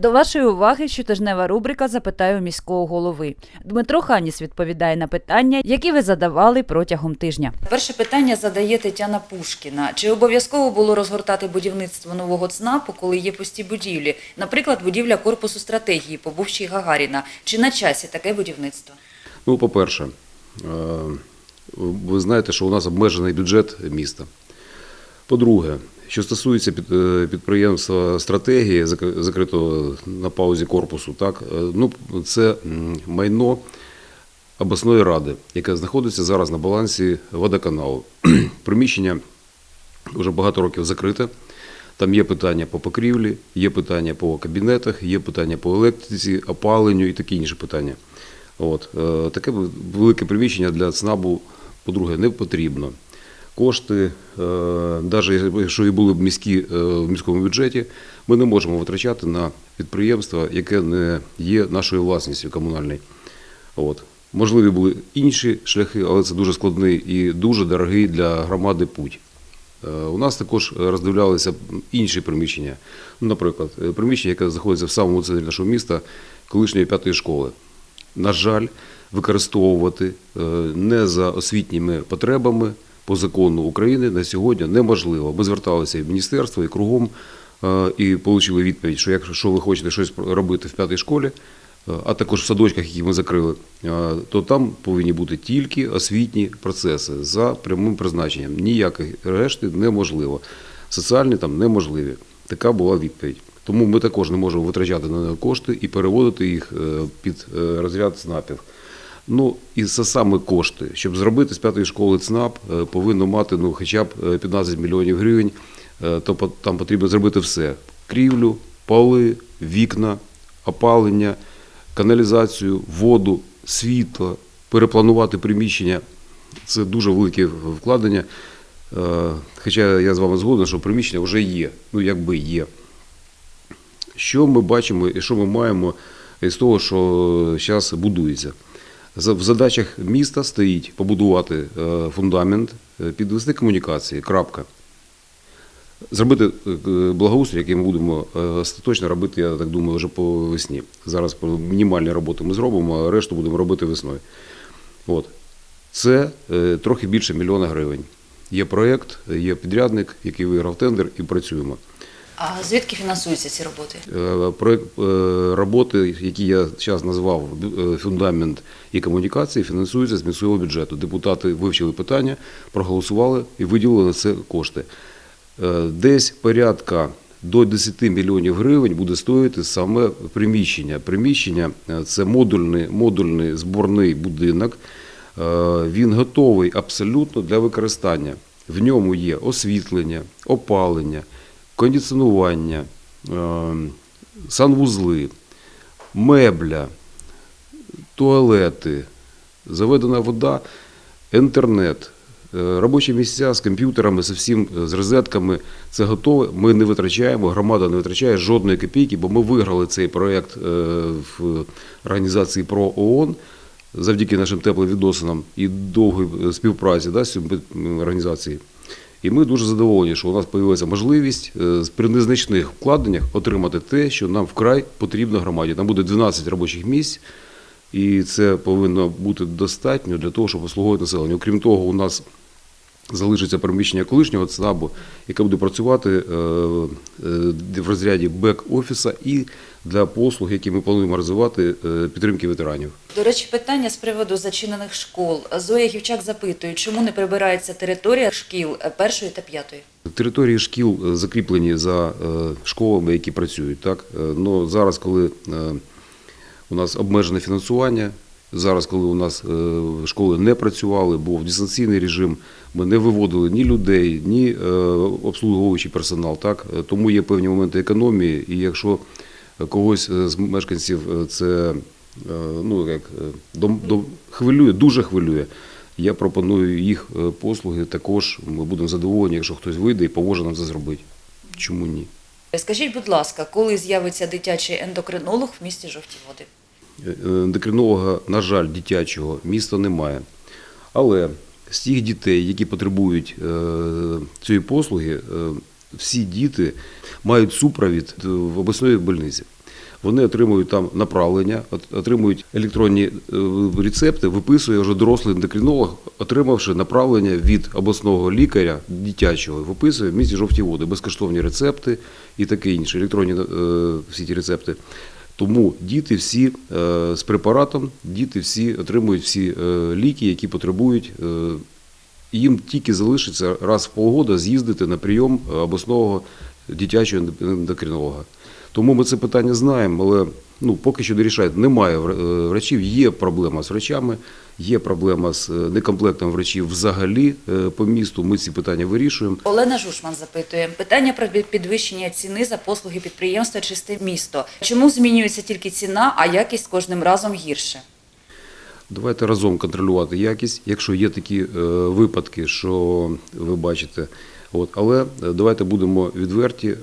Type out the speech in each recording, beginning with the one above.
До вашої уваги щотижнева рубрика Запитаю міського голови. Дмитро Ханіс відповідає на питання, які ви задавали протягом тижня. Перше питання задає Тетяна Пушкіна. Чи обов'язково було розгортати будівництво нового ЦНАПу, коли є пусті будівлі? Наприклад, будівля корпусу стратегії по бувшій Гагаріна. Чи на часі таке будівництво? Ну, по-перше, е, ви знаєте, що у нас обмежений бюджет міста. По-друге, що стосується під- е, підприємства стратегії, закритого на паузі корпусу, так, е, ну, це майно обласної ради, яке знаходиться зараз на балансі водоканалу. Приміщення вже багато років закрите. Там є питання по покрівлі, є питання по кабінетах, є питання по електриці, опаленню і такі інші питання. От. е, Таке велике приміщення для ЦНАБу, по-друге, не потрібно. Кошти, навіть якщо і були б міські е, в міському бюджеті, ми не можемо витрачати на підприємство, яке не є нашою власністю комунальною. От. Можливі були інші шляхи, але це дуже складний і дуже дорогий для громади путь. Е, У нас також роздивлялися інші приміщення. Ну, Наприклад, е, приміщення, яке знаходиться в самому центрі нашого міста, колишньої п'ятої школи. На жаль, використовувати е, не за освітніми потребами по закону України на сьогодні неможливо. Ми зверталися і в міністерство, і кругом, е, і отримали відповідь, що якщо ви хочете щось робити в п'ятій школі, е, а також в садочках, які ми закрили, е, то там повинні бути тільки освітні процеси за прямим призначенням. Ніяких решти неможливо. Соціальні там неможливі. Така була відповідь. Тому ми також не можемо витрачати на кошти і переводити їх під розряд ЦНАПів. Ну і це саме кошти. Щоб зробити з п'ятої школи ЦНАП, е, повинно мати ну, хоча б е, 15 мільйонів гривень. Е, То там потрібно зробити все: крівлю, поли, вікна, опалення, каналізацію, воду, світло, перепланувати приміщення. Це дуже велике вкладення. Е, Хоча я з вами згоден, що приміщення вже є, ну якби є. Що ми бачимо і що ми маємо із того, що зараз будується? В задачах міста стоїть побудувати е, фундамент, е, підвести комунікації, крапка. Зробити е, благоустрій, який ми будемо остаточно робити, я так думаю, вже по весні. Зараз мінімальні роботи ми зробимо, а решту будемо робити весною. От. Це трохи більше мільйона гривень. Є проєкт, є підрядник, який виграв тендер, і працюємо. А звідки фінансуються ці роботи? Е, Проект е, роботи, які я зараз назвав е, фундамент і комунікації, фінансуються з міського бюджету. Депутати вивчили питання, проголосували і виділили на це кошти. Десь порядка до 10 мільйонів гривень буде стоїти саме приміщення. Приміщення це модульний, модульний зборний будинок. Він готовий абсолютно для використання. В ньому є освітлення, опалення, кондиціонування, е, санвузли, мебля, туалети, заведена вода, інтернет, е, робочі місця з комп'ютерами, з всім, е, з розетками. Це готове. Ми не витрачаємо, громада не витрачає жодної копійки, бо ми виграли цей проєкт в організації ПРО ООН завдяки нашим теплим відносинам і довгій співпраці да, з цією організацією. І ми дуже задоволені, що у нас з'явилася можливість е, при незначних вкладеннях отримати те, що нам вкрай потрібно громаді. Там буде 12 робочих місць, і це повинно бути достатньо для того, щоб обслуговувати населення. Окрім того, у нас залишиться приміщення колишнього ЦНАБу, яке буде працювати е, е, в розряді бек-офіса і для послуг, які ми плануємо розвивати, е, підтримки ветеранів. До речі, питання з приводу зачинених школ. Зоя Гівчак запитує, чому не прибирається територія шкіл е, першої та п'ятої? Території шкіл е, закріплені за школами, які працюють. Так? Но зараз, коли у нас обмежене фінансування, зараз, коли у нас школи не працювали, був дистанційний режим, ми не виводили ні людей, ні обслуговуючий персонал. Так? Тому є певні моменти економії, і якщо когось е, з мешканців е, це е, ну, як, дом, дом, хвилює, дуже хвилює. Я пропоную їх послуги також. Ми будемо задоволені, якщо хтось вийде і поможе нам це зробити. Чому ні? Скажіть, будь ласка, коли з'явиться дитячий ендокринолог в місті Жовті Води? Ендокринолога, на жаль, дитячого міста немає. Але з тих дітей, які потребують цієї послуги, всі діти мають супровід в обласної больниці. вони отримують там направлення, отримують електронні е, рецепти, виписує вже дорослий ендокринолог, отримавши направлення від обласного лікаря дитячого, виписує в місті жовті води, безкоштовні рецепти і таке інше, електронні е, всі ті рецепти. Тому діти всі е, з препаратом, діти всі отримують всі ліки, які потребують. Їм тільки залишиться раз в полгода з'їздити на прийом е, обласного дитячого ендокринолога. Тому ми це питання знаємо, але ну, поки що не рішають. Немає е, врачів, є проблема з врачами, є проблема з е, некомплектом врачів взагалі по місту. Ми ці питання вирішуємо. Олена Жушман запитує питання про підвищення ціни за послуги підприємства Чисте місто. Чому змінюється тільки ціна, а якість кожним разом гірше? Давайте разом контролювати якість, якщо є такі е, випадки, що ви бачите. От, але е, давайте будемо відверті. Е,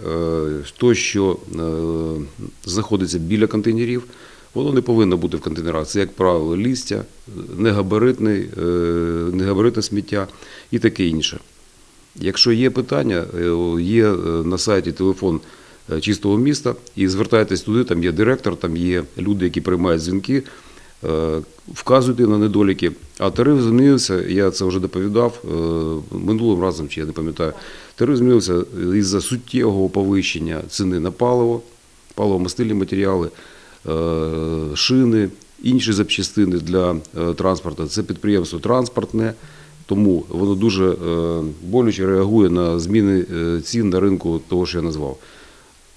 то, що знаходиться біля контейнерів, воно не повинно бути в контейнерах. Це, як правило, лістя, е, негабаритний, е, негабаритне сміття і таке інше. Якщо є питання, є на сайті телефон чистого міста, і звертайтесь туди, там є директор, там є люди, які приймають дзвінки, вказуйте на недоліки. А тариф змінився, я це вже доповідав е, минулим разом, чи я не пам'ятаю. Тариф змінився із-за суттєвого повищення ціни на паливо, паливо-мастильні матеріали, е, шини, інші запчастини для е, транспорту. Це підприємство транспортне. Тому воно дуже е, болюче реагує на зміни е, цін на ринку того, що я назвав.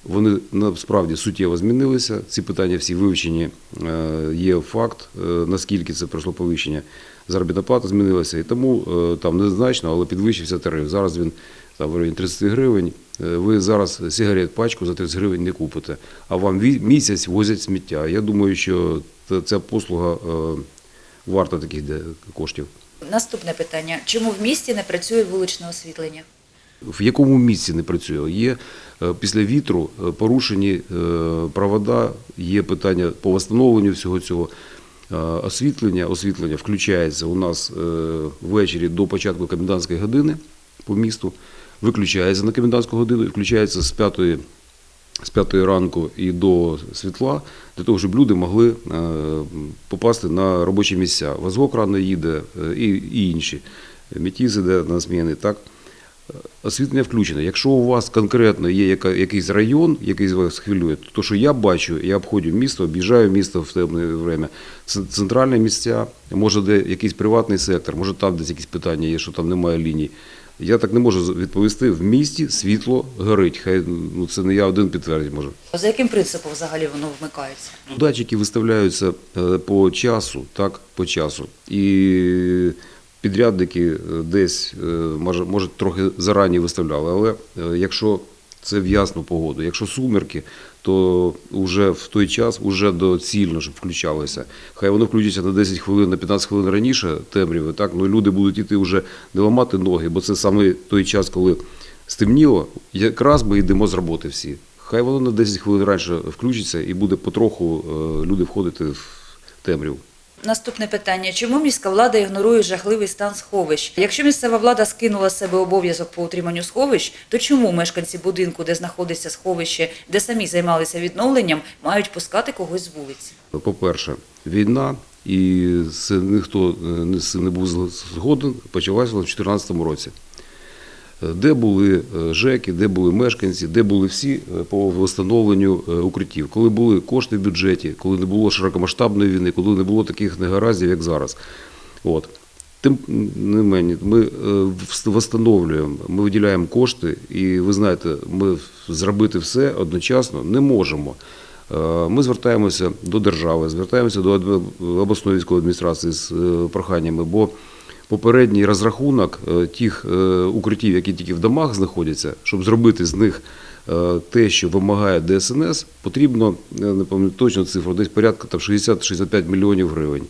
Вони насправді суттєво змінилися. Ці питання всі вивчені. Е, Є факт, е, наскільки це пройшло повищення. Заробітна плата змінилася, і тому е, там незначно, але підвищився тариф. Зараз він там в районі 30 гривень. Ви зараз сигарет пачку за 30 гривень не купите, а вам місяць возять сміття. Я думаю, що ця послуга варта таких коштів. Наступне питання: чому в місті не працює вуличне освітлення? В якому місці не працює? Є е, після вітру е, порушені е, провода, є питання по встановленню всього цього. Освітлення, освітлення включається у нас ввечері до початку комендантської години по місту, виключається на комендантську годину включається з 5 з 5 ранку і до світла, для того, щоб люди могли попасти на робочі місця. Вазок рано їде і, і інші. Мітіз іде на зміни. Так? Освітлення включене. Якщо у вас конкретно є якийсь район, який вас хвилює, то що я бачу, я обходжу місто, об'їжджаю місто в темне время. Це центральні місця, може де якийсь приватний сектор, може там десь якісь питання є, що там немає ліній. Я так не можу відповісти. В місті світло горить. Хай ну це не я один підтвердить може. За яким принципом взагалі воно вмикається? Датчики виставляються е, по часу, так, по часу. І підрядники е, десь, е, може, може трохи зарані виставляли, але е, якщо це в ясну погоду, якщо сумерки, то вже в той час вже доцільно, щоб включалося. Хай воно включиться на 10 хвилин, на 15 хвилин раніше темряви, так, ну люди будуть іти вже не ламати ноги, бо це саме той час, коли стемніло, якраз ми йдемо з роботи всі. Хай воно на 10 хвилин раніше включиться і буде потроху люди входити в темряву. Наступне питання: чому міська влада ігнорує жахливий стан сховищ? Якщо місцева влада скинула з себе обов'язок по утриманню сховищ, то чому мешканці будинку, де знаходиться сховище, де самі займалися відновленням, мають пускати когось з вулиці? По-перше, війна, і це ніхто е, не був згоден, почалася в 2014 році. Де були е, ЖЕКи, де були мешканці, де були всі е, по встановленню е, укриттів, коли були кошти в бюджеті, коли не було широкомасштабної війни, коли не було таких негараздів, як зараз. От. Тим не мені, ми встановлюємо, ми виділяємо кошти, і ви знаєте, ми зробити все одночасно не можемо. Ми звертаємося до держави, звертаємося до обласної військової адміністрації з проханнями, бо попередній розрахунок е, тих е, укриттів, які тільки в домах знаходяться, щоб зробити з них е, те, що вимагає ДСНС, потрібно, я не пам'ятаю точно цифру, десь порядка там 60-65 мільйонів гривень.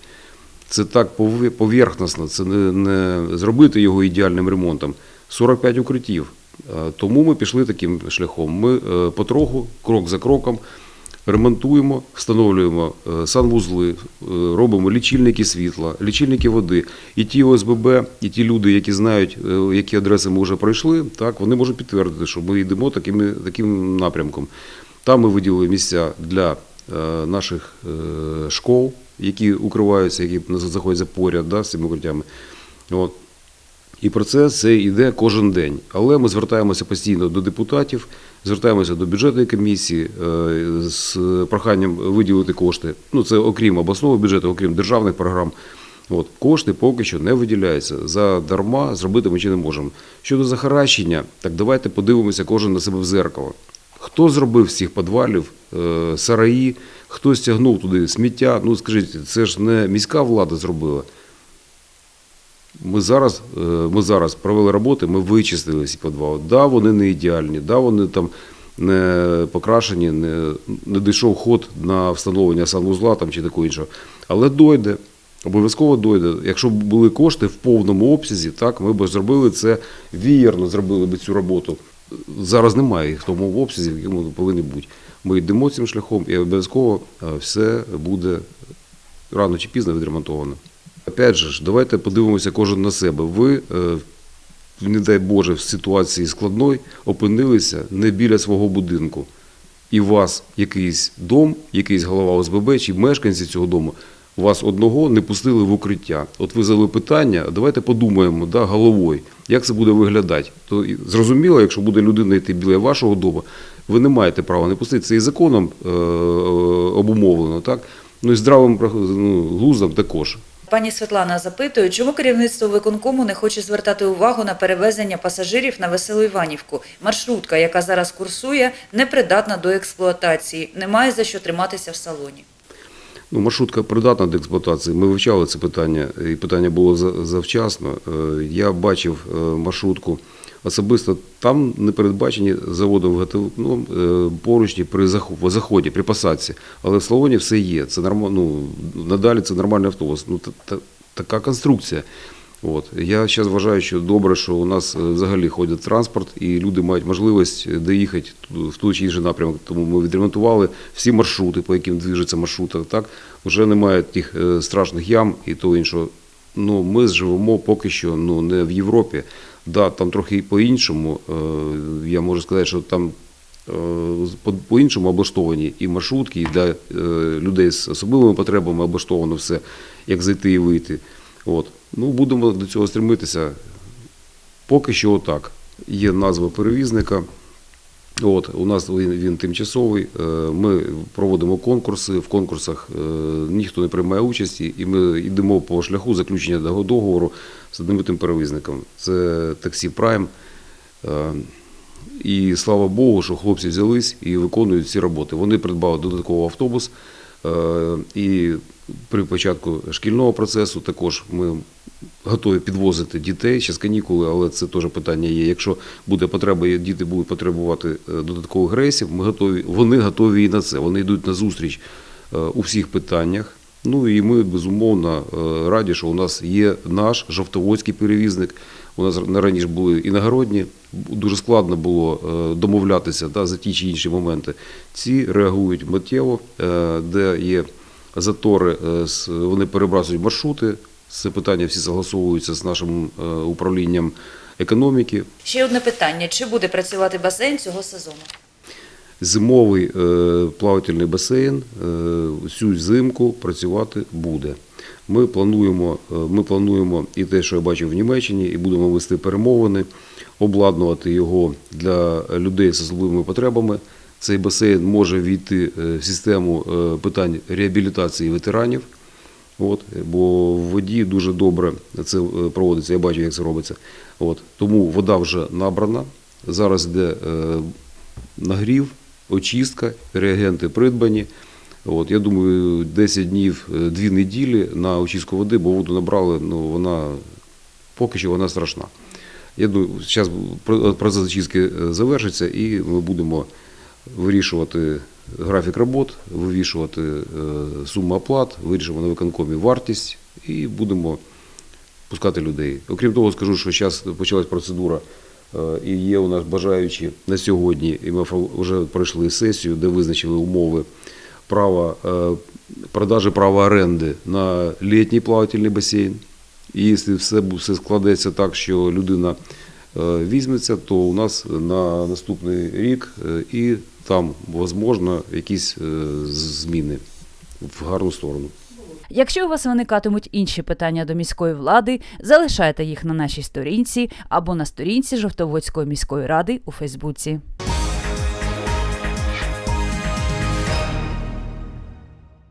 Це так пове- поверхносно, це не, не зробити його ідеальним ремонтом. 45 укриттів. Тому ми пішли таким шляхом. Ми потроху, крок за кроком, ремонтуємо, встановлюємо е, санвузли, е, робимо лічильники світла, лічильники води. І ті ОСББ, і ті люди, які знають, е, які адреси ми вже пройшли, так, вони можуть підтвердити, що ми йдемо таким, таким напрямком. Там ми виділили місця для наших школ, які укриваються, які знаходяться поряд да, з цими укриттями. От. І процес це йде кожен день. Але ми звертаємося постійно до депутатів, звертаємося до бюджетної комісії е, з проханням виділити кошти. Ну це окрім обласного бюджету, окрім державних програм. От кошти поки що не виділяються. За дарма зробити ми чи не можемо. Щодо захаращення, так давайте подивимося кожен на себе в зеркало. Хто зробив з цих підвалів е, сараї, хто стягнув туди сміття? Ну скажіть, це ж не міська влада зробила. Ми зараз, е, ми зараз провели роботи, ми вичистили ці підвали. Да, вони не ідеальні, да, вони там не покрашені, не, не дійшов ход на встановлення санвузла там, чи такого іншого. Але дойде, обов'язково дойде. Якщо б були кошти в повному обсязі, так, ми б зробили це вієрно, зробили б цю роботу. Зараз немає їх в тому обсязі, в якому повинні бути. Ми йдемо цим шляхом і обов'язково е, все буде рано чи пізно відремонтовано. Опять же, давайте подивимося кожен на себе. Ви, е, не дай Боже, в ситуації складної опинилися не біля свого будинку. І вас якийсь дом, якийсь голова ОСББ чи мешканці цього дому, вас одного не пустили в укриття. От ви задали питання, давайте подумаємо да, головою, як це буде виглядати. То зрозуміло, якщо буде людина йти біля вашого дому, ви не маєте права не пустити. Це і законом е, е, обумовлено, так? Ну і здравим ну, глуздом також. Пані Світлана запитує, чому керівництво виконкому не хоче звертати увагу на перевезення пасажирів на Веселу Іванівку. Маршрутка, яка зараз курсує, непридатна до експлуатації, немає за що триматися в салоні. Ну, маршрутка придатна до експлуатації. Ми вивчали це питання, і питання було за- завчасно. Е, Я бачив е, маршрутку особисто. Там не передбачені заводом ну, поручні при заході, при посадці. Але в салоні все є. Це норм... ну, надалі це нормальний автобус. Ну, та- та- така конструкція. От. Я зараз вважаю, що добре, що у нас е, взагалі ходить транспорт, і люди мають можливість е, доїхати в той чи інший напрямок. Тому ми відремонтували всі маршрути, по яким движеться маршрут. Так вже немає тих е, страшних ям і того іншого. Ну, ми живемо поки що ну, не в Європі. Да, там трохи по-іншому. Е, Я можу сказати, що там е, по- по-іншому облаштовані і маршрутки, і для е, людей з особливими потребами облаштовано все, як зайти і вийти. От. Ну, будемо до цього стремитися. Поки що отак. Є назва перевізника. От, у нас він, він тимчасовий. Е, Ми проводимо конкурси. В конкурсах е, ніхто не приймає участі, і ми йдемо по шляху заключення договору з одним перевізником. Це таксі Прайм. Е, І слава Богу, що хлопці взялись і виконують ці роботи. Вони придбали додатковий автобус. І при початку шкільного процесу також ми готові підвозити дітей. Зараз канікули, але це теж питання є. Якщо буде потреба, діти будуть потребувати е, додаткових рейсів, ми готові, вони готові і на це. Вони йдуть на зустріч е, у всіх питаннях. Ну і ми безумовно е, раді, що у нас є наш жовтоводський перевізник. У нас на- раніше були іногородні. Дуже складно було домовлятися да, за ті чи інші моменти. Ці реагують миттєво, де є затори, вони перебрасують маршрути. Це питання всі согласовуються з нашим е, управлінням економіки. Ще одне питання: чи буде працювати басейн цього сезону? Зимовий е, плавательний басейн е, цю зимку працювати буде. Ми плануємо, ми плануємо і те, що я бачив в Німеччині, і будемо вести перемовини, обладнувати його для людей з особливими потребами. Цей басейн може війти в систему питань реабілітації ветеранів. От, бо в воді дуже добре це е, проводиться, я бачу, як це робиться. От, тому вода вже набрана. Зараз йде е, нагрів, очистка, реагенти придбані. От, я думаю, 10 днів, 2 неділі на очистку води, бо воду набрали, ну вона поки що вона страшна. Я думаю, зараз процес очистки е, завершиться і ми будемо вирішувати графік робот, вивішувати е, суму оплат, вирішимо на виконкомі вартість і будемо пускати людей. Окрім того, скажу, що зараз почалась процедура, е, і є у нас бажаючі на сьогодні, і ми вже пройшли сесію, де визначили умови права е, продажі права оренди на літній плавательний басейн. І якщо все, все складеться так, що людина візьметься, то у нас на наступний рік і там, можливо, якісь е, зміни в гарну сторону. Якщо у вас виникатимуть інші питання до міської влади, залишайте їх на нашій сторінці або на сторінці Жовтоводської міської ради у Фейсбуці.